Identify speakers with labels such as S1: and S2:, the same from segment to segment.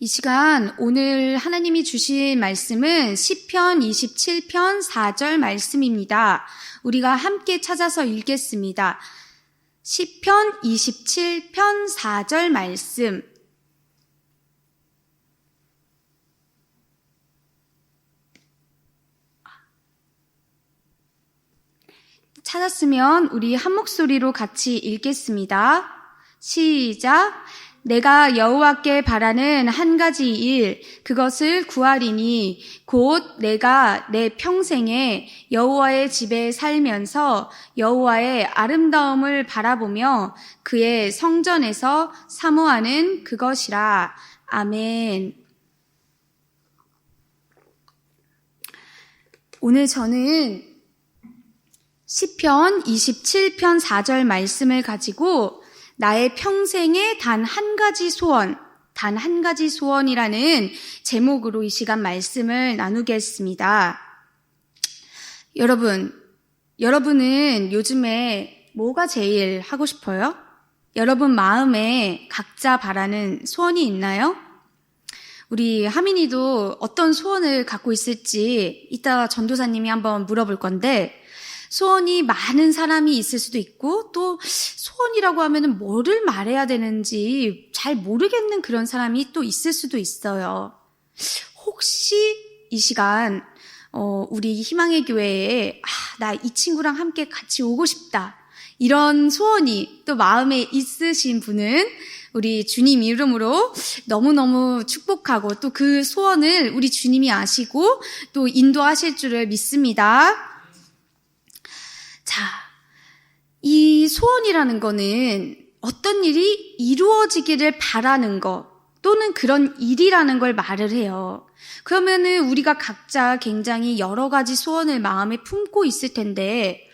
S1: 이 시간 오늘 하나님이 주신 말씀은 시편 27편 4절 말씀입니다. 우리가 함께 찾아서 읽겠습니다. 시편 27편 4절 말씀. 찾았으면 우리 한 목소리로 같이 읽겠습니다. 시작. 내가 여호와께 바라는 한 가지 일 그것을 구하리니 곧 내가 내 평생에 여호와의 집에 살면서 여호와의 아름다움을 바라보며 그의 성전에서 사모하는 그것이라 아멘. 오늘 저는 시편 27편 4절 말씀을 가지고 나의 평생에 단 한 가지 소원, 단 한 가지 소원이라는 제목으로 이 시간 말씀을 나누겠습니다. 여러분, 여러분은 요즘에 뭐가 제일 하고 싶어요? 여러분 마음에 각자 바라는 소원이 있나요? 우리 하민이도 어떤 소원을 갖고 있을지 이따 전도사님이 한번 물어볼 건데 소원이 많은 사람이 있을 수도 있고 또 소원이라고 하면은 뭐를 말해야 되는지 잘 모르겠는 그런 사람이 또 있을 수도 있어요. 혹시 이 시간 어, 우리 희망의 교회에 아, 나 이 친구랑 함께 같이 오고 싶다. 이런 소원이 또 마음에 있으신 분은 우리 주님 이름으로 너무너무 축복하고 또 그 소원을 우리 주님이 아시고 또 인도하실 줄을 믿습니다. 자, 이 소원이라는 거는 어떤 일이 이루어지기를 바라는 것 또는 그런 일이라는 걸 말을 해요. 그러면은 우리가 각자 굉장히 여러 가지 소원을 마음에 품고 있을 텐데,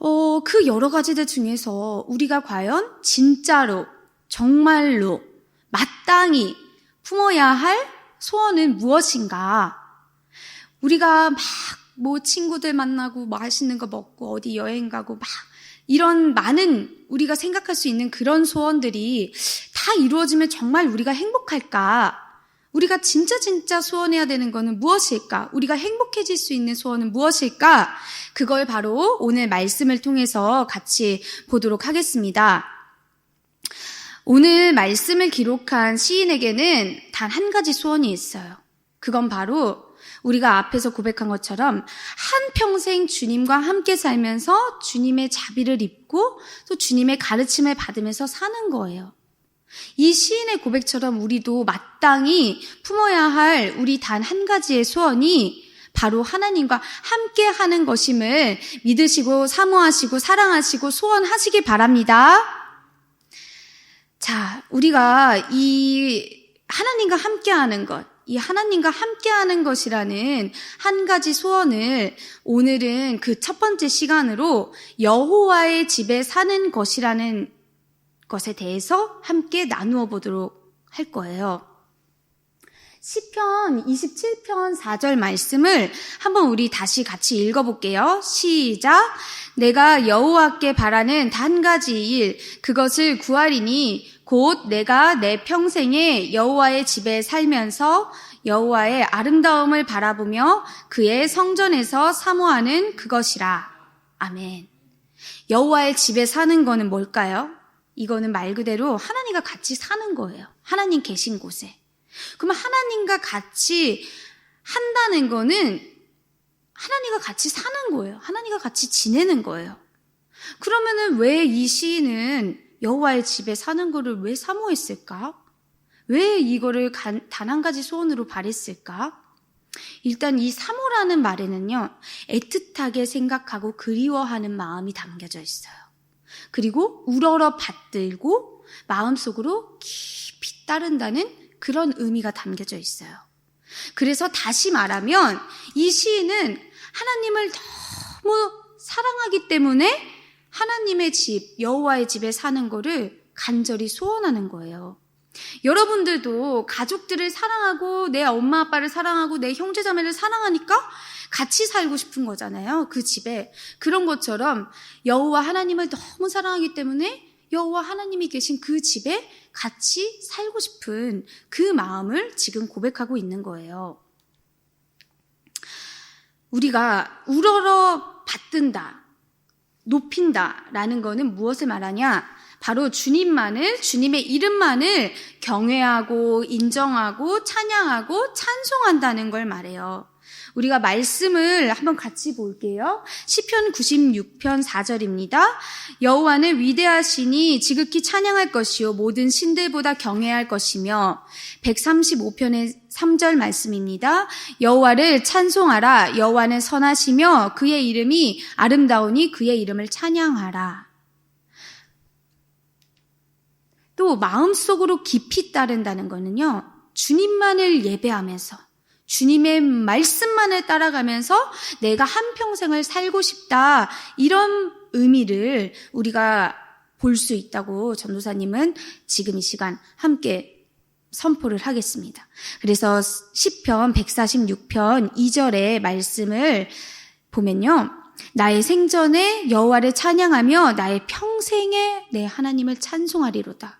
S1: 어, 그 여러 가지들 중에서 우리가 과연 진짜로, 정말로, 마땅히 품어야 할 소원은 무엇인가? 우리가 막 뭐 친구들 만나고 맛있는 거 먹고 어디 여행 가고 막 이런 많은 우리가 생각할 수 있는 그런 소원들이 다 이루어지면 정말 우리가 행복할까? 우리가 진짜 진짜 소원해야 되는 거는 무엇일까? 우리가 행복해질 수 있는 소원은 무엇일까? 그걸 바로 오늘 말씀을 통해서 같이 보도록 하겠습니다. 오늘 말씀을 기록한 시인에게는 단 한 가지 소원이 있어요. 그건 바로 우리가 앞에서 고백한 것처럼 한 평생 주님과 함께 살면서 주님의 자비를 입고 또 주님의 가르침을 받으면서 사는 거예요. 이 시인의 고백처럼 우리도 마땅히 품어야 할 우리 단 한 가지의 소원이 바로 하나님과 함께 하는 것임을 믿으시고 사모하시고 사랑하시고 소원하시기 바랍니다. 자, 우리가 이 하나님과 함께 하는 것, 이 하나님과 함께하는 것이라는 한 가지 소원을 오늘은 그 첫 번째 시간으로 여호와의 집에 사는 것이라는 것에 대해서 함께 나누어 보도록 할 거예요. 시편 27편 4절 말씀을 한번 우리 다시 같이 읽어볼게요. 시작. 내가 여호와께 바라는 단 가지 일 그것을 구하리니 곧 내가 내 평생에 여호와의 집에 살면서 여호와의 아름다움을 바라보며 그의 성전에서 사모하는 그것이라. 아멘. 여호와의 집에 사는 거는 뭘까요? 이거는 말 그대로 하나님과 같이 사는 거예요. 하나님 계신 곳에. 그러면 하나님과 같이 한다는 거는 하나님과 같이 사는 거예요. 하나님과 같이 지내는 거예요. 그러면은 왜 이 시인은 여호와의 집에 사는 거를 왜 사모했을까? 왜 이거를 단 한 가지 소원으로 바랬을까? 일단 이 사모라는 말에는요, 애틋하게 생각하고 그리워하는 마음이 담겨져 있어요. 그리고 우러러 받들고 마음속으로 깊이 따른다는 그런 의미가 담겨져 있어요. 그래서 다시 말하면 이 시인은 하나님을 너무 사랑하기 때문에 하나님의 집, 여호와의 집에 사는 거를 간절히 소원하는 거예요. 여러분들도 가족들을 사랑하고 내 엄마 아빠를 사랑하고 내 형제 자매를 사랑하니까 같이 살고 싶은 거잖아요. 그 집에. 그런 것처럼 여호와 하나님을 너무 사랑하기 때문에 여호와 하나님이 계신 그 집에 같이 살고 싶은 그 마음을 지금 고백하고 있는 거예요. 우리가 우러러 받든다, 높인다 라는 거는 무엇을 말하냐? 바로 주님만을, 주님의 이름만을 경외하고 인정하고 찬양하고 찬송한다는 걸 말해요. 우리가 말씀을 한번 같이 볼게요. 시편 96편 4절입니다. 여호와는 위대하시니 지극히 찬양할 것이요 모든 신들보다 경외할 것이며 135편의 3절 말씀입니다. 여호와를 찬송하라 여호와는 선하시며 그의 이름이 아름다우니 그의 이름을 찬양하라. 또 마음속으로 깊이 따른다는 것은요. 주님만을 예배하면서 주님의 말씀만을 따라가면서 내가 한평생을 살고 싶다. 이런 의미를 우리가 볼 수 있다고 전도사님은 지금 이 시간 함께 선포를 하겠습니다. 그래서 10편 146편 2절의 말씀을 보면요. 나의 생전에 여호와를 찬양하며 나의 평생에 내 하나님을 찬송하리로다.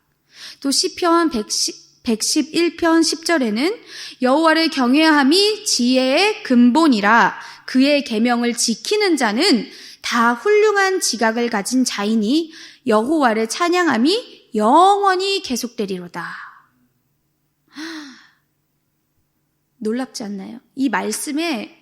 S1: 또 시편 110 111편 10절에는 여호와를 경외함이 지혜의 근본이라 그의 계명을 지키는 자는 다 훌륭한 지각을 가진 자이니 여호와를 찬양함이 영원히 계속되리로다. 놀랍지 않나요? 이 말씀에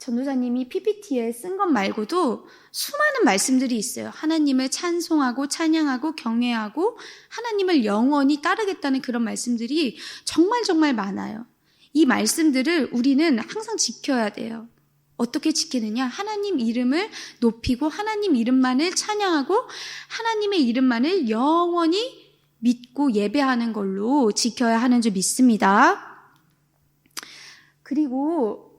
S1: 전도사님이 PPT에 쓴 것 말고도 수많은 말씀들이 있어요. 하나님을 찬송하고 찬양하고 경외하고 하나님을 영원히 따르겠다는 그런 말씀들이 정말 정말 많아요. 이 말씀들을 우리는 항상 지켜야 돼요. 어떻게 지키느냐? 하나님 이름을 높이고 하나님 이름만을 찬양하고 하나님의 이름만을 영원히 믿고 예배하는 걸로 지켜야 하는 줄 믿습니다. 그리고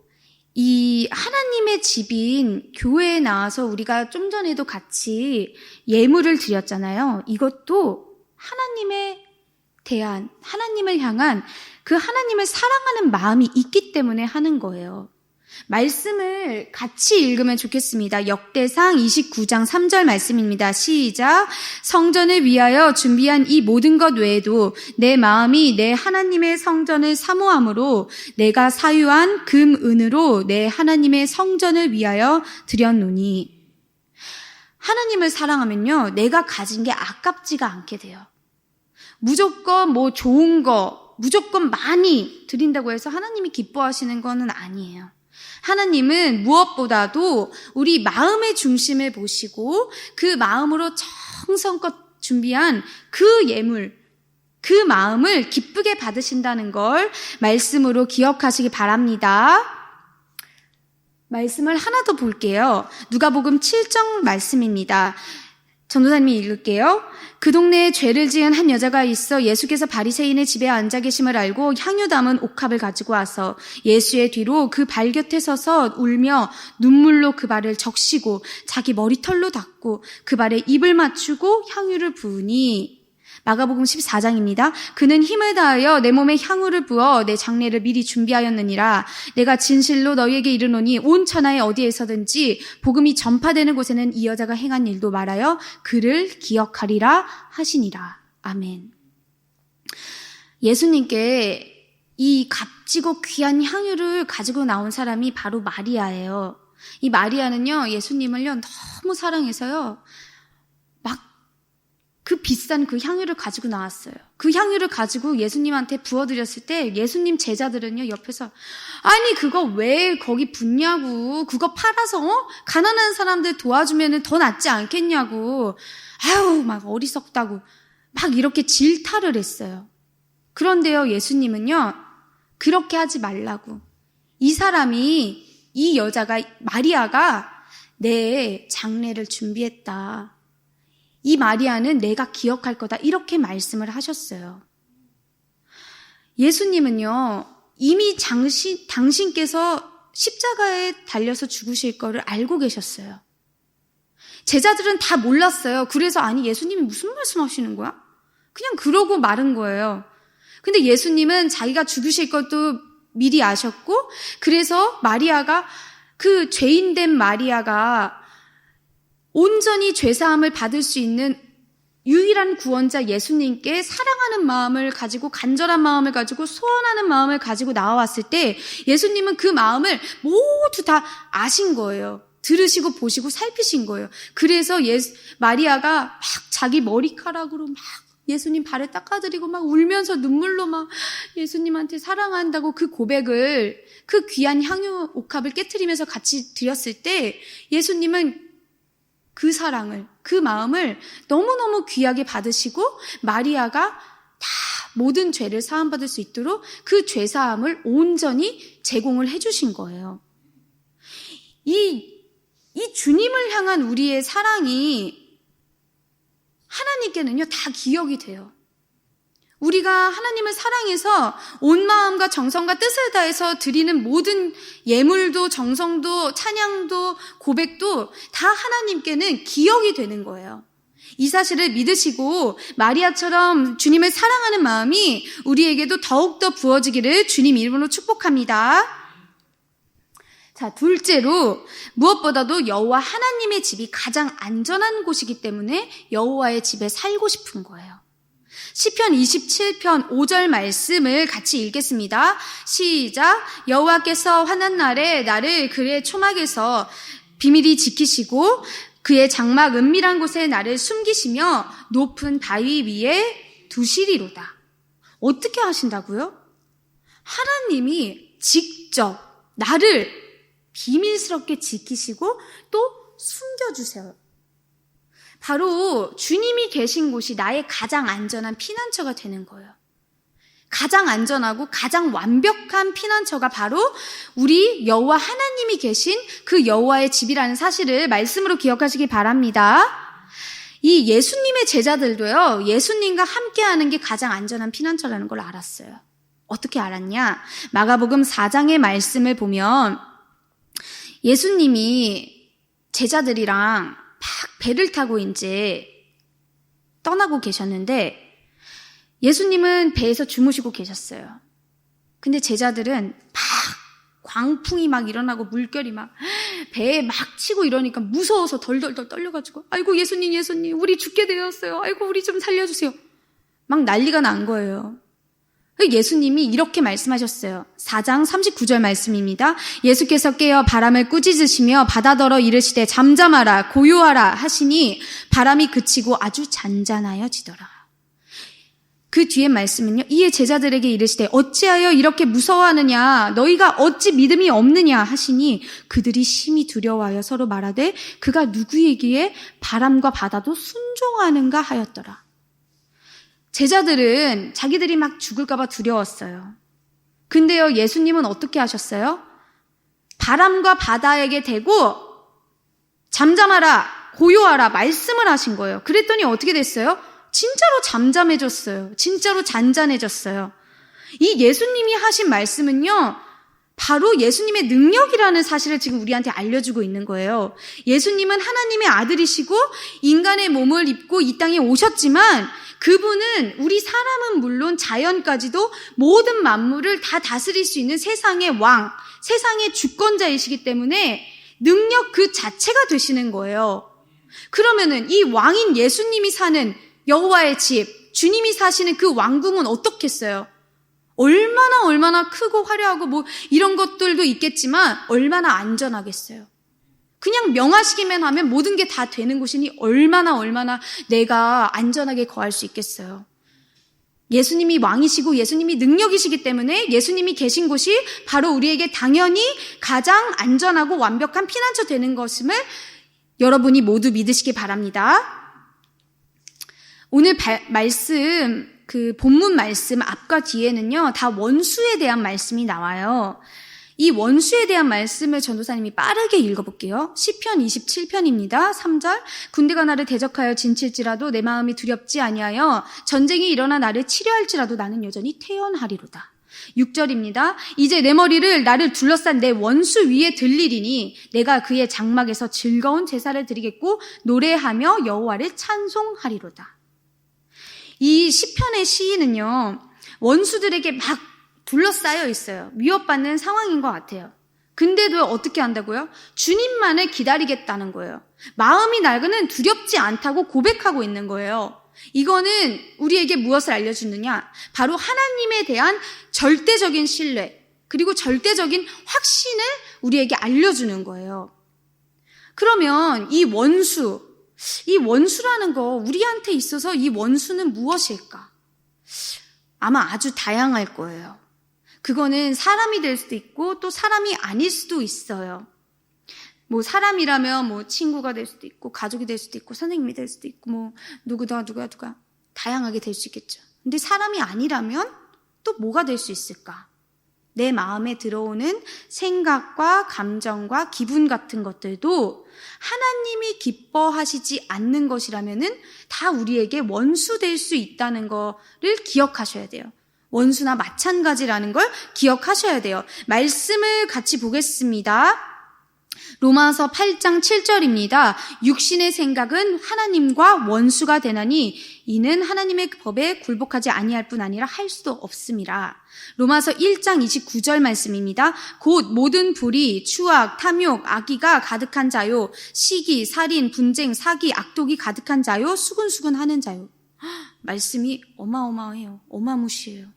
S1: 이 하나님의 집인 교회에 나와서 우리가 좀 전에도 같이 예물을 드렸잖아요. 이것도 하나님에 대한, 하나님을 향한 그 하나님을 사랑하는 마음이 있기 때문에 하는 거예요. 말씀을 같이 읽으면 좋겠습니다. 역대상 29장 3절 말씀입니다. 시작. 성전을 위하여 준비한 이 모든 것 외에도 내 마음이 내 하나님의 성전을 사모함으로 내가 사유한 금, 은으로 내 하나님의 성전을 위하여 드렸노니. 하나님을 사랑하면요. 내가 가진 게 아깝지가 않게 돼요. 무조건 뭐 좋은 거, 무조건 많이 드린다고 해서 하나님이 기뻐하시는 거는 아니에요. 하나님은 무엇보다도 우리 마음의 중심을 보시고 그 마음으로 정성껏 준비한 그 예물, 그 마음을 기쁘게 받으신다는 걸 말씀으로 기억하시기 바랍니다. 말씀을 하나 더 볼게요. 누가복음 7장 말씀입니다. 전도사님이 읽을게요. 그 동네에 죄를 지은 한 여자가 있어 예수께서 바리새인의 집에 앉아 계심을 알고 향유 담은 옥합을 가지고 와서 예수의 뒤로 그 발 곁에 서서 울며 눈물로 그 발을 적시고 자기 머리털로 닦고 그 발에 입을 맞추고 향유를 부으니 마가복음 14장입니다. 그는 힘을 다하여 내 몸에 향유를 부어 내 장례를 미리 준비하였느니라. 내가 진실로 너희에게 이르노니 온 천하에 어디에서든지 복음이 전파되는 곳에는 이 여자가 행한 일도 말하여 그를 기억하리라 하시니라. 아멘. 예수님께 이 값지고 귀한 향유를 가지고 나온 사람이 바로 마리아예요. 이 마리아는요, 예수님을요, 너무 사랑해서요, 그 비싼 그 향유를 가지고 나왔어요. 그 향유를 가지고 예수님한테 부어드렸을 때 예수님 제자들은요, 옆에서, 아니, 그거 왜 거기 붓냐고. 그거 팔아서, 어? 가난한 사람들 도와주면 더 낫지 않겠냐고. 아유, 막 어리석다고. 막 이렇게 질타를 했어요. 그런데요, 예수님은요, 그렇게 하지 말라고. 이 사람이, 이 여자가, 마리아가 내 장례를 준비했다. 이 마리아는 내가 기억할 거다. 이렇게 말씀을 하셨어요. 예수님은요, 이미 당신, 당신께서 십자가에 달려서 죽으실 거를 알고 계셨어요. 제자들은 다 몰랐어요. 그래서 아니, 예수님이 무슨 말씀 하시는 거야? 그냥 그러고 마른 거예요. 근데 예수님은 자기가 죽으실 것도 미리 아셨고, 그래서 마리아가 그 죄인된 마리아가 온전히 죄사함을 받을 수 있는 유일한 구원자 예수님께 사랑하는 마음을 가지고 간절한 마음을 가지고 소원하는 마음을 가지고 나와왔을 때 예수님은 그 마음을 모두 다 아신 거예요. 들으시고 보시고 살피신 거예요. 그래서 예수, 마리아가 막 자기 머리카락으로 막 예수님 발을 닦아드리고 막 울면서 눈물로 막 예수님한테 사랑한다고 그 고백을 그 귀한 향유 옥합을 깨뜨리면서 같이 드렸을 때 예수님은 그 사랑을, 그 마음을 너무너무 귀하게 받으시고 마리아가 다 모든 죄를 사함받을 수 있도록 그 죄사함을 온전히 제공을 해주신 거예요. 이, 이 주님을 향한 우리의 사랑이 하나님께는요, 다 기억이 돼요. 우리가 하나님을 사랑해서 온 마음과 정성과 뜻을 다해서 드리는 모든 예물도 정성도 찬양도 고백도 다 하나님께는 기억이 되는 거예요. 이 사실을 믿으시고 마리아처럼 주님을 사랑하는 마음이 우리에게도 더욱더 부어지기를 주님 이름으로 축복합니다. 자, 둘째로 무엇보다도 여호와 하나님의 집이 가장 안전한 곳이기 때문에 여호와의 집에 살고 싶은 거예요. 시편 27편 5절 말씀을 같이 읽겠습니다. 시작. 여호와께서 환난 날에 나를 그의 초막에서 비밀히 지키시고 그의 장막 은밀한 곳에 나를 숨기시며 높은 바위 위에 두시리로다. 어떻게 하신다고요? 하나님이 직접 나를 비밀스럽게 지키시고 또 숨겨주세요. 바로 주님이 계신 곳이 나의 가장 안전한 피난처가 되는 거예요. 가장 안전하고 가장 완벽한 피난처가 바로 우리 여호와 하나님이 계신 그 여호와의 집이라는 사실을 말씀으로 기억하시기 바랍니다. 이 예수님의 제자들도요, 예수님과 함께하는 게 가장 안전한 피난처라는 걸 알았어요. 어떻게 알았냐? 마가복음 4장의 말씀을 보면 예수님이 제자들이랑 막 배를 타고 이제 떠나고 계셨는데 예수님은 배에서 주무시고 계셨어요. 근데 제자들은 막 광풍이 막 일어나고 물결이 막 배에 막 치고 이러니까 무서워서 덜덜덜 떨려가지고 아이고 예수님 예수님 우리 죽게 되었어요. 아이고 우리 좀 살려주세요. 막 난리가 난 거예요. 예수님이 이렇게 말씀하셨어요. 4장 39절 말씀입니다. 예수께서 깨어 바람을 꾸짖으시며 바다더러 이르시되 잠잠하라 고요하라 하시니 바람이 그치고 아주 잔잔하여지더라. 그 뒤에 말씀은요. 이에 제자들에게 이르시되 어찌하여 이렇게 무서워하느냐 너희가 어찌 믿음이 없느냐 하시니 그들이 심히 두려워하여 서로 말하되 그가 누구이기에 바람과 바다도 순종하는가 하였더라. 제자들은 자기들이 막 죽을까봐 두려웠어요. 근데요, 예수님은 어떻게 하셨어요? 바람과 바다에게 대고 잠잠하라, 고요하라 말씀을 하신 거예요. 그랬더니 어떻게 됐어요? 진짜로 잠잠해졌어요. 진짜로 잔잔해졌어요. 이 예수님이 하신 말씀은요, 바로 예수님의 능력이라는 사실을 지금 우리한테 알려주고 있는 거예요. 예수님은 하나님의 아들이시고 인간의 몸을 입고 이 땅에 오셨지만 그분은 우리 사람은 물론 자연까지도 모든 만물을 다 다스릴 수 있는 세상의 왕, 세상의 주권자이시기 때문에 능력 그 자체가 되시는 거예요. 그러면은 이 왕인 예수님이 사는 여호와의 집, 주님이 사시는 그 왕궁은 어떻겠어요? 얼마나 얼마나 크고 화려하고 뭐 이런 것들도 있겠지만 얼마나 안전하겠어요. 그냥 명하시기만 하면 모든 게 다 되는 곳이니 얼마나 얼마나 내가 안전하게 거할 수 있겠어요. 예수님이 왕이시고 예수님이 능력이시기 때문에 예수님이 계신 곳이 바로 우리에게 당연히 가장 안전하고 완벽한 피난처 되는 것임을 여러분이 모두 믿으시기 바랍니다. 오늘 바, 말씀 그 본문 말씀 앞과 뒤에는요, 다 원수에 대한 말씀이 나와요. 이 원수에 대한 말씀을 전도사님이 빠르게 읽어볼게요. 10편 27편입니다. 3절. 군대가 나를 대적하여 진칠지라도 내 마음이 두렵지 아니하여 전쟁이 일어나 나를 치료할지라도 나는 여전히 태연하리로다. 6절입니다. 이제 내 머리를 나를 둘러싼 내 원수 위에 들리리니 내가 그의 장막에서 즐거운 제사를 드리겠고 노래하며 여호와를 찬송하리로다. 이 시편의 시인은요, 원수들에게 막 둘러싸여 있어요. 위협받는 상황인 것 같아요. 근데도 어떻게 한다고요? 주님만을 기다리겠다는 거예요. 마음이 낡은은 두렵지 않다고 고백하고 있는 거예요. 이거는 우리에게 무엇을 알려주느냐? 바로 하나님에 대한 절대적인 신뢰, 그리고 절대적인 확신을 우리에게 알려주는 거예요. 그러면 이 원수, 이 원수라는 거 우리한테 있어서 이 원수는 무엇일까? 아마 아주 다양할 거예요. 그거는 사람이 될 수도 있고 또 사람이 아닐 수도 있어요. 뭐 사람이라면 뭐 친구가 될 수도 있고 가족이 될 수도 있고 선생님이 될 수도 있고 뭐 누구다 누가 누가 다양하게 될 수 있겠죠. 근데 사람이 아니라면 또 뭐가 될 수 있을까? 내 마음에 들어오는 생각과 감정과 기분 같은 것들도 하나님이 기뻐하시지 않는 것이라면은 다 우리에게 원수 될 수 있다는 거를 기억하셔야 돼요. 원수나 마찬가지라는 걸 기억하셔야 돼요. 말씀을 같이 보겠습니다. 로마서 8장 7절입니다. 육신의 생각은 하나님과 원수가 되나니 이는 하나님의 법에 굴복하지 아니할 뿐 아니라 할 수도 없습니다. 로마서 1장 29절 말씀입니다. 곧 모든 불의, 추악, 탐욕, 악의가 가득한 자요, 시기, 살인, 분쟁, 사기, 악독이 가득한 자요, 수근수근 하는 자요. 말씀이 어마어마해요. 어마무시해요.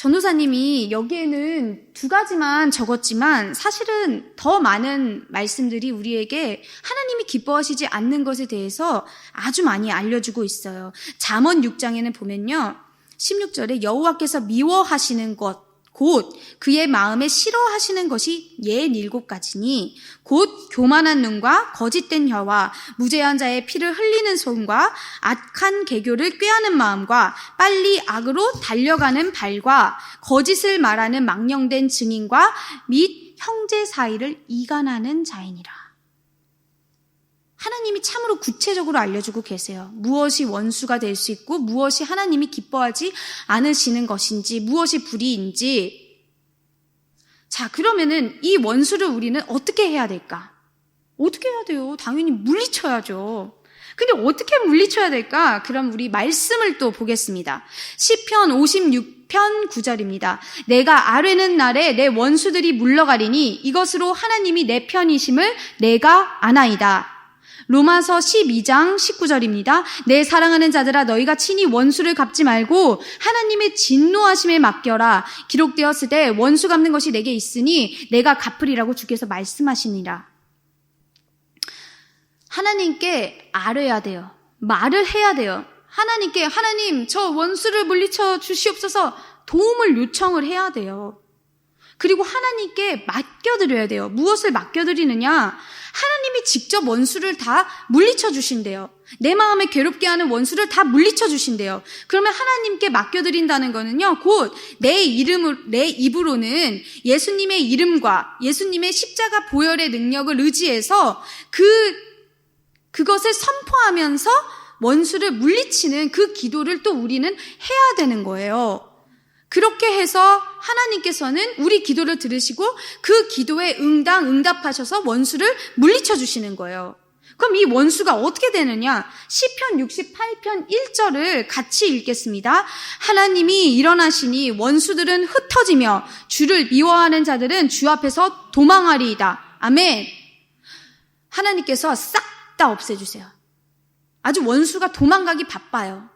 S1: 전도사님이 여기에는 두 가지만 적었지만 사실은 더 많은 말씀들이 우리에게 하나님이 기뻐하시지 않는 것에 대해서 아주 많이 알려주고 있어요. 잠언 6장에는 보면요. 16절에 여호와께서 미워하시는 것, 곧 그의 마음에 싫어하시는 것이 옌 일곱 가지니 곧 교만한 눈과 거짓된 혀와 무죄한 자의 피를 흘리는 손과 악한 개교를 꾀하는 마음과 빨리 악으로 달려가는 발과 거짓을 말하는 망령된 증인과 및 형제 사이를 이간하는 자이니라. 하나님이 참으로 구체적으로 알려주고 계세요. 무엇이 원수가 될 수 있고 무엇이 하나님이 기뻐하지 않으시는 것인지 무엇이 불의인지 자 그러면은 이 원수를 우리는 어떻게 해야 될까? 어떻게 해야 돼요? 당연히 물리쳐야죠. 근데 어떻게 물리쳐야 될까? 그럼 우리 말씀을 또 보겠습니다. 시편 56편 9절입니다. 내가 아뢰는 날에 내 원수들이 물러가리니 이것으로 하나님이 내 편이심을 내가 아나이다. 로마서 12장 19절입니다. 내 사랑하는 자들아 너희가 친히 원수를 갚지 말고 하나님의 진노하심에 맡겨라. 기록되었으되 원수 갚는 것이 내게 있으니 내가 갚으리라고 주께서 말씀하시니라. 하나님께 아뢰야 돼요. 말을 해야 돼요. 하나님께 하나님 저 원수를 물리쳐 주시옵소서 도움을 요청을 해야 돼요. 그리고 하나님께 맡겨드려야 돼요. 무엇을 맡겨드리느냐? 하나님이 직접 원수를 다 물리쳐 주신대요. 내 마음에 괴롭게 하는 원수를 다 물리쳐 주신대요. 그러면 하나님께 맡겨드린다는 거는요, 곧 내 이름을, 내 입으로는 예수님의 이름과 예수님의 십자가 보혈의 능력을 의지해서 그, 그것을 선포하면서 원수를 물리치는 그 기도를 또 우리는 해야 되는 거예요. 그렇게 해서 하나님께서는 우리 기도를 들으시고 그 기도에 응당 응답하셔서 원수를 물리쳐 주시는 거예요. 그럼 이 원수가 어떻게 되느냐? 시편 68편 1절을 같이 읽겠습니다. 하나님이 일어나시니 원수들은 흩어지며 주를 미워하는 자들은 주 앞에서 도망하리이다. 아멘. 하나님께서 싹 다 없애주세요. 아주 원수가 도망가기 바빠요.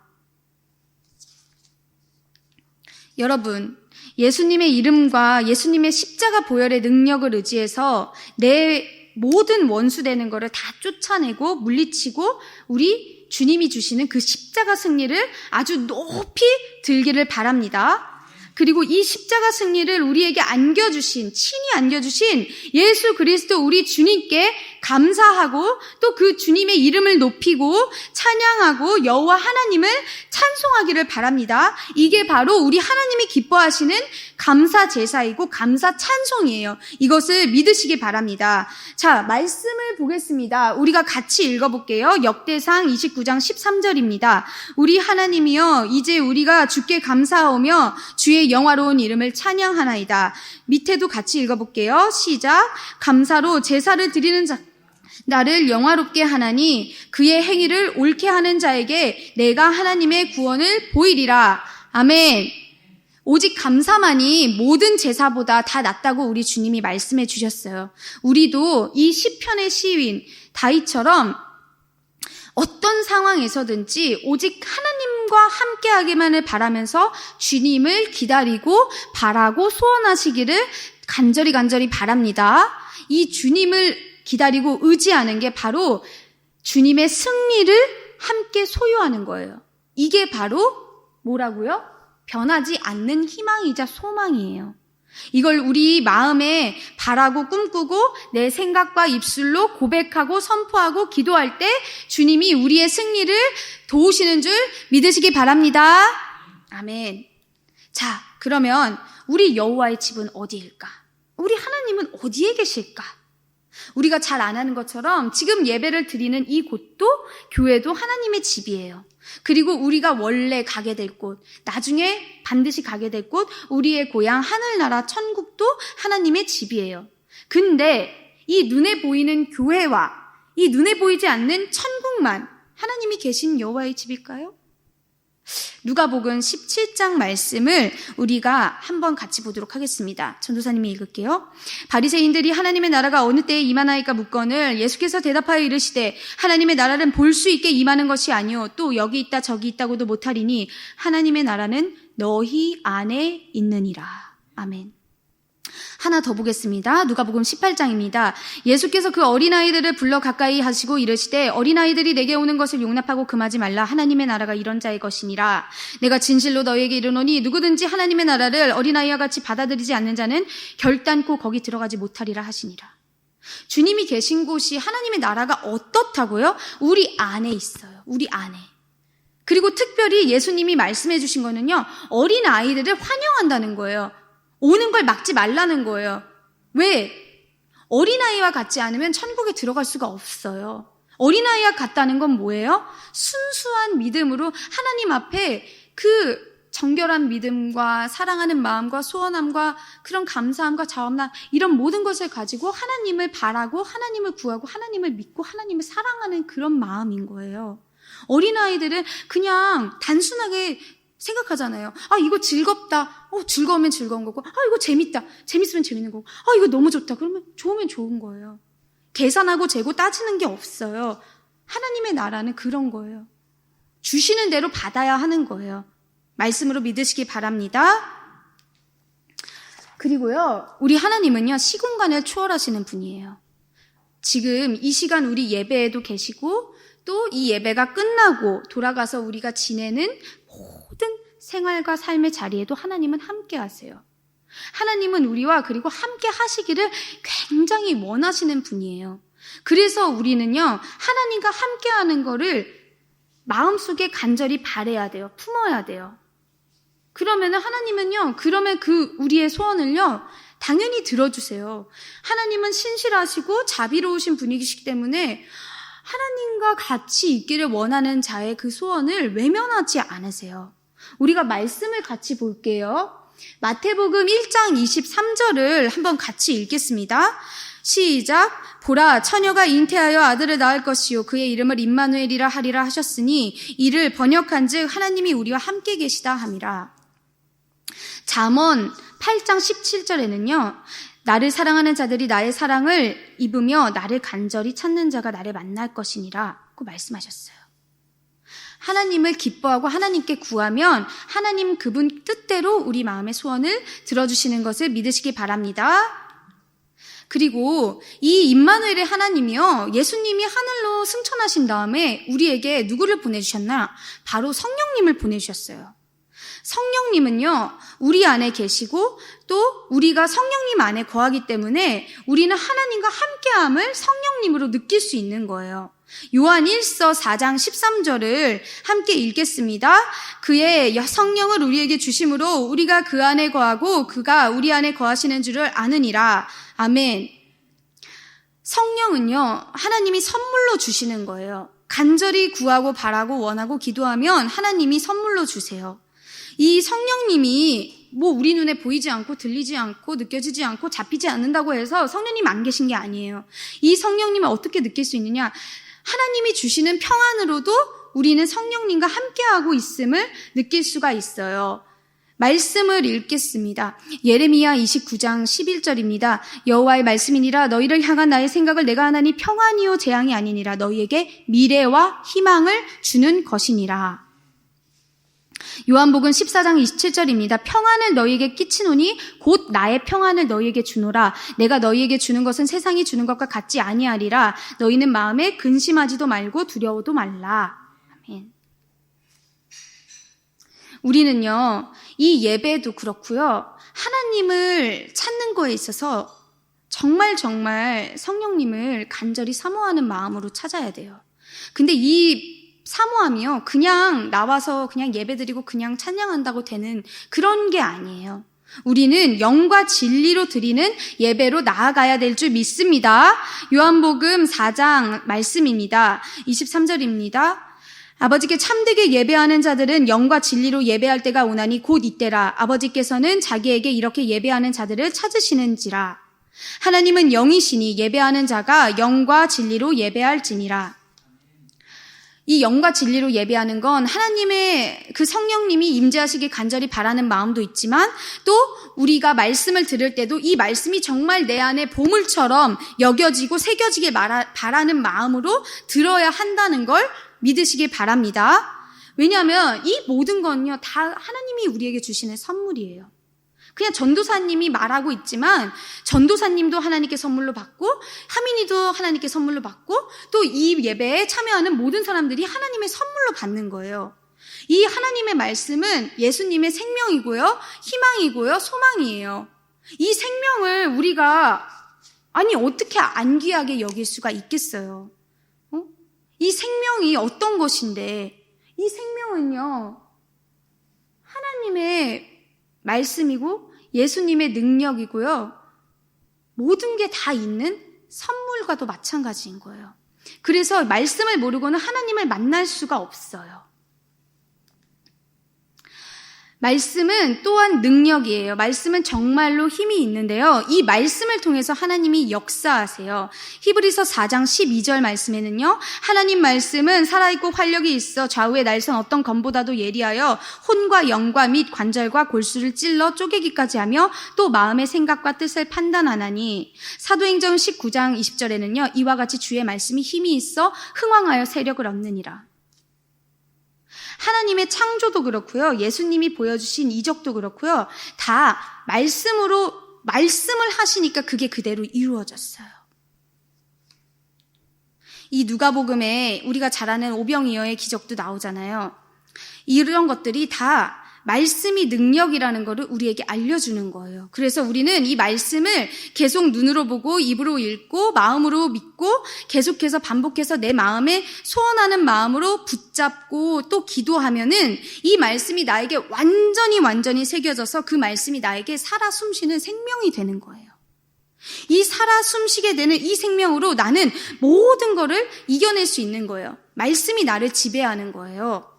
S1: 여러분, 예수님의 이름과 예수님의 십자가 보혈의 능력을 의지해서 내 모든 원수 되는 거를 다 쫓아내고 물리치고 우리 주님이 주시는 그 십자가 승리를 아주 높이 들기를 바랍니다. 그리고 이 십자가 승리를 우리에게 안겨주신, 친히 안겨주신 예수 그리스도 우리 주님께 감사하고 또 그 주님의 이름을 높이고 찬양하고 여호와 하나님을 찬송하기를 바랍니다. 이게 바로 우리 하나님이 기뻐하시는 감사 제사이고 감사 찬송이에요. 이것을 믿으시기 바랍니다. 자, 말씀을 보겠습니다. 우리가 같이 읽어 볼게요. 역대상 29장 13절입니다. 우리 하나님이여 이제 우리가 주께 감사하오며 주의 영화로운 이름을 찬양하나이다. 밑에도 같이 읽어 볼게요. 시작. 감사로 제사를 드리는 자 나를 영화롭게 하나니 그의 행위를 옳게 하는 자에게 내가 하나님의 구원을 보이리라. 아멘. 오직 감사만이 모든 제사보다 다 낫다고 우리 주님이 말씀해 주셨어요. 우리도 이 시편의 시인 다윗처럼 어떤 상황에서든지 오직 하나님과 함께하기만을 바라면서 주님을 기다리고 바라고 소원하시기를 간절히 간절히 바랍니다. 이 주님을 기다리고 의지하는 게 바로 주님의 승리를 함께 소유하는 거예요. 이게 바로 뭐라고요? 변하지 않는 희망이자 소망이에요. 이걸 우리 마음에 바라고 꿈꾸고 내 생각과 입술로 고백하고 선포하고 기도할 때 주님이 우리의 승리를 도우시는 줄 믿으시기 바랍니다. 아멘. 자, 그러면 우리 여호와의 집은 어디일까? 우리 하나님은 어디에 계실까? 우리가 잘 안 하는 것처럼 지금 예배를 드리는 이 곳도 교회도 하나님의 집이에요. 그리고 우리가 원래 가게 될 곳, 나중에 반드시 가게 될 곳, 우리의 고향 하늘나라 천국도 하나님의 집이에요. 근데 이 눈에 보이는 교회와 이 눈에 보이지 않는 천국만 하나님이 계신 여호와의 집일까요? 누가복음 17장 말씀을 우리가 한번 같이 보도록 하겠습니다. 전도사님이 읽을게요. 바리새인들이 하나님의 나라가 어느 때에 임하나이까 묻건을 예수께서 대답하여 이르시되 하나님의 나라는 볼 수 있게 임하는 것이 아니요 또 여기 있다 저기 있다고도 못하리니 하나님의 나라는 너희 안에 있느니라. 아멘. 하나 더 보겠습니다. 누가복음 18장입니다. 예수께서 그 어린아이들을 불러 가까이 하시고 이르시되 어린아이들이 내게 오는 것을 용납하고 금하지 말라 하나님의 나라가 이런 자의 것이니라 내가 진실로 너희에게 이르노니 누구든지 하나님의 나라를 어린아이와 같이 받아들이지 않는 자는 결단코 거기 들어가지 못하리라 하시니라 주님이 계신 곳이 하나님의 나라가 어떻다고요? 우리 안에 있어요. 우리 안에. 그리고 특별히 예수님이 말씀해 주신 거는요, 어린 아이들을 환영한다는 거예요. 오는 걸 막지 말라는 거예요. 왜? 어린아이와 같지 않으면 천국에 들어갈 수가 없어요. 어린아이와 같다는 건 뭐예요? 순수한 믿음으로 하나님 앞에 그 정결한 믿음과 사랑하는 마음과 소원함과 그런 감사함과 자원함 이런 모든 것을 가지고 하나님을 바라고 하나님을 구하고 하나님을 믿고 하나님을 사랑하는 그런 마음인 거예요. 어린아이들은 그냥 단순하게 생각하잖아요. 아, 이거 즐겁다. 어, 즐거우면 즐거운 거고. 아, 이거 재밌다. 재밌으면 재밌는 거고. 아, 이거 너무 좋다. 그러면 좋으면 좋은 거예요. 계산하고 재고 따지는 게 없어요. 하나님의 나라는 그런 거예요. 주시는 대로 받아야 하는 거예요. 말씀으로 믿으시기 바랍니다. 그리고요, 우리 하나님은요, 시공간을 초월하시는 분이에요. 지금 이 시간 우리 예배에도 계시고, 또 이 예배가 끝나고 돌아가서 우리가 지내는 생활과 삶의 자리에도 하나님은 함께 하세요. 하나님은 우리와 그리고 함께 하시기를 굉장히 원하시는 분이에요. 그래서 우리는요, 하나님과 함께 하는 거를 마음속에 간절히 바래야 돼요. 품어야 돼요. 그러면은 하나님은요, 그러면 그 우리의 소원을요, 당연히 들어주세요. 하나님은 신실하시고 자비로우신 분이시기 때문에 하나님과 같이 있기를 원하는 자의 그 소원을 외면하지 않으세요. 우리가 말씀을 같이 볼게요. 마태복음 1장 23절을 한번 같이 읽겠습니다. 시작. 보라 처녀가 잉태하여 아들을 낳을 것이요 그의 이름을 임마누엘이라 하리라 하셨으니 이를 번역한 즉 하나님이 우리와 함께 계시다 함이라. 잠언 8장 17절에는요. 나를 사랑하는 자들이 나의 사랑을 입으며 나를 간절히 찾는 자가 나를 만날 것이니라 고 말씀하셨어요. 하나님을 기뻐하고 하나님께 구하면 하나님 그분 뜻대로 우리 마음의 소원을 들어주시는 것을 믿으시기 바랍니다. 그리고 이 임마누엘의 하나님이요. 예수님이 하늘로 승천하신 다음에 우리에게 누구를 보내주셨나? 바로 성령님을 보내주셨어요. 성령님은요, 우리 안에 계시고 또 우리가 성령님 안에 거하기 때문에 우리는 하나님과 함께함을 성령님으로 느낄 수 있는 거예요. 요한 1서 4장 13절을 함께 읽겠습니다. 그의 성령을 우리에게 주심으로 우리가 그 안에 거하고 그가 우리 안에 거하시는 줄을 아느니라. 아멘. 성령은요, 하나님이 선물로 주시는 거예요. 간절히 구하고 바라고 원하고 기도하면 하나님이 선물로 주세요. 이 성령님이 뭐 우리 눈에 보이지 않고 들리지 않고 느껴지지 않고 잡히지 않는다고 해서 성령님 안 계신 게 아니에요. 이 성령님을 어떻게 느낄 수 있느냐? 하나님이 주시는 평안으로도 우리는 성령님과 함께하고 있음을 느낄 수가 있어요. 말씀을 읽겠습니다. 예레미야 29장 11절입니다. 여호와의 말씀이니라 너희를 향한 나의 생각을 내가 하나니 평안이요 재앙이 아니니라 너희에게 미래와 희망을 주는 것이니라. 요한복음 14장 27절입니다. 평안을 너희에게 끼치노니 곧 나의 평안을 너희에게 주노라. 내가 너희에게 주는 것은 세상이 주는 것과 같지 아니하리라. 너희는 마음에 근심하지도 말고 두려워도 말라. 아멘. 우리는요, 이 예배도 그렇고요. 하나님을 찾는 거에 있어서 정말 정말 성령님을 간절히 사모하는 마음으로 찾아야 돼요. 근데 이 사모함이요. 그냥 나와서 그냥 예배드리고 그냥 찬양한다고 되는 그런 게 아니에요. 우리는 영과 진리로 드리는 예배로 나아가야 될 줄 믿습니다. 요한복음 4장 말씀입니다. 23절입니다. 아버지께 참되게 예배하는 자들은 영과 진리로 예배할 때가 오나니 곧 이때라. 아버지께서는 자기에게 이렇게 예배하는 자들을 찾으시는지라. 하나님은 영이시니 예배하는 자가 영과 진리로 예배할지니라. 이 영과 진리로 예배하는 건 하나님의 그 성령님이 임재하시길 간절히 바라는 마음도 있지만 또 우리가 말씀을 들을 때도 이 말씀이 정말 내 안에 보물처럼 여겨지고 새겨지길 바라는 마음으로 들어야 한다는 걸 믿으시길 바랍니다. 왜냐하면 이 모든 건요, 다 하나님이 우리에게 주시는 선물이에요. 그냥 전도사님이 말하고 있지만 전도사님도 하나님께 선물로 받고 하민이도 하나님께 선물로 받고 또 이 예배에 참여하는 모든 사람들이 하나님의 선물로 받는 거예요. 이 하나님의 말씀은 예수님의 생명이고요, 희망이고요, 소망이에요. 이 생명을 우리가 아니 어떻게 안 귀하게 여길 수가 있겠어요? 어? 이 생명이 어떤 것인데 이 생명은요 하나님의 말씀이고 예수님의 능력이고요. 모든 게 다 있는 선물과도 마찬가지인 거예요. 그래서 말씀을 모르고는 하나님을 만날 수가 없어요. 말씀은 또한 능력이에요. 말씀은 정말로 힘이 있는데요. 이 말씀을 통해서 하나님이 역사하세요. 히브리서 4장 12절 말씀에는요. 하나님 말씀은 살아있고 활력이 있어 좌우의 날선 어떤 검보다도 예리하여 혼과 영과 및 관절과 골수를 찔러 쪼개기까지 하며 또 마음의 생각과 뜻을 판단하나니 사도행전 19장 20절에는요. 이와 같이 주의 말씀이 힘이 있어 흥왕하여 세력을 얻느니라. 하나님의 창조도 그렇고요. 예수님이 보여주신 이적도 그렇고요. 다 말씀으로 말씀을 하시니까 그게 그대로 이루어졌어요. 이 누가복음에 우리가 잘 아는 오병이어의 기적도 나오잖아요. 이런 것들이 다 말씀이 능력이라는 것을 우리에게 알려주는 거예요. 그래서 우리는 이 말씀을 계속 눈으로 보고 입으로 읽고 마음으로 믿고 계속해서 반복해서 내 마음에 소원하는 마음으로 붙잡고 또 기도하면은 이 말씀이 나에게 완전히 완전히 새겨져서 그 말씀이 나에게 살아 숨쉬는 생명이 되는 거예요. 이 살아 숨쉬게 되는 이 생명으로 나는 모든 것을 이겨낼 수 있는 거예요. 말씀이 나를 지배하는 거예요.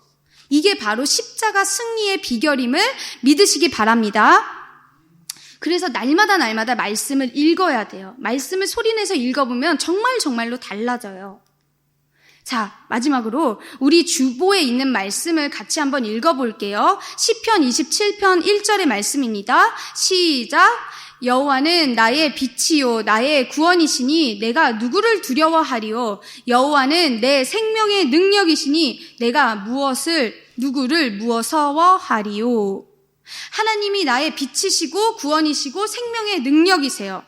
S1: 이게 바로 십자가 승리의 비결임을 믿으시기 바랍니다. 그래서 날마다 날마다 말씀을 읽어야 돼요. 말씀을 소리내서 읽어보면 정말 정말로 달라져요. 자, 마지막으로 우리 주보에 있는 말씀을 같이 한번 읽어볼게요. 10편 27편 1절의 말씀입니다. 시작. 여호와는 나의 빛이요 나의 구원이시니 내가 누구를 두려워하리요 여호와는 내 생명의 능력이시니 내가 무엇을 누구를 무엇서워하리요 하나님이 나의 빛이시고 구원이시고 생명의 능력이세요.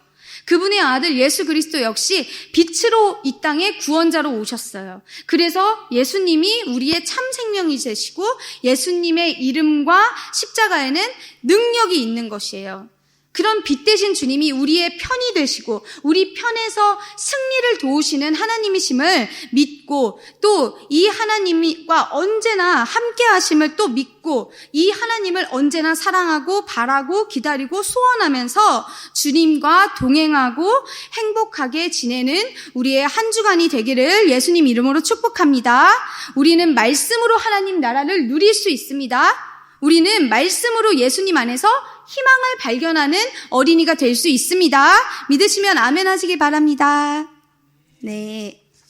S1: 그분의 아들 예수 그리스도 역시 빛으로 이 땅에 구원자로 오셨어요. 그래서 예수님이 우리의 참 생명이 되시고 예수님의 이름과 십자가에는 능력이 있는 것이에요. 그런 빛 대신 주님이 우리의 편이 되시고 우리 편에서 승리를 도우시는 하나님이심을 믿고 또 이 하나님과 언제나 함께 하심을 또 믿고 이 하나님을 언제나 사랑하고 바라고 기다리고 소원하면서 주님과 동행하고 행복하게 지내는 우리의 한 주간이 되기를 예수님 이름으로 축복합니다. 우리는 말씀으로 하나님 나라를 누릴 수 있습니다. 우리는 말씀으로 예수님 안에서 희망을 발견하는 어린이가 될 수 있습니다. 믿으시면 아멘 하시기 바랍니다. 네.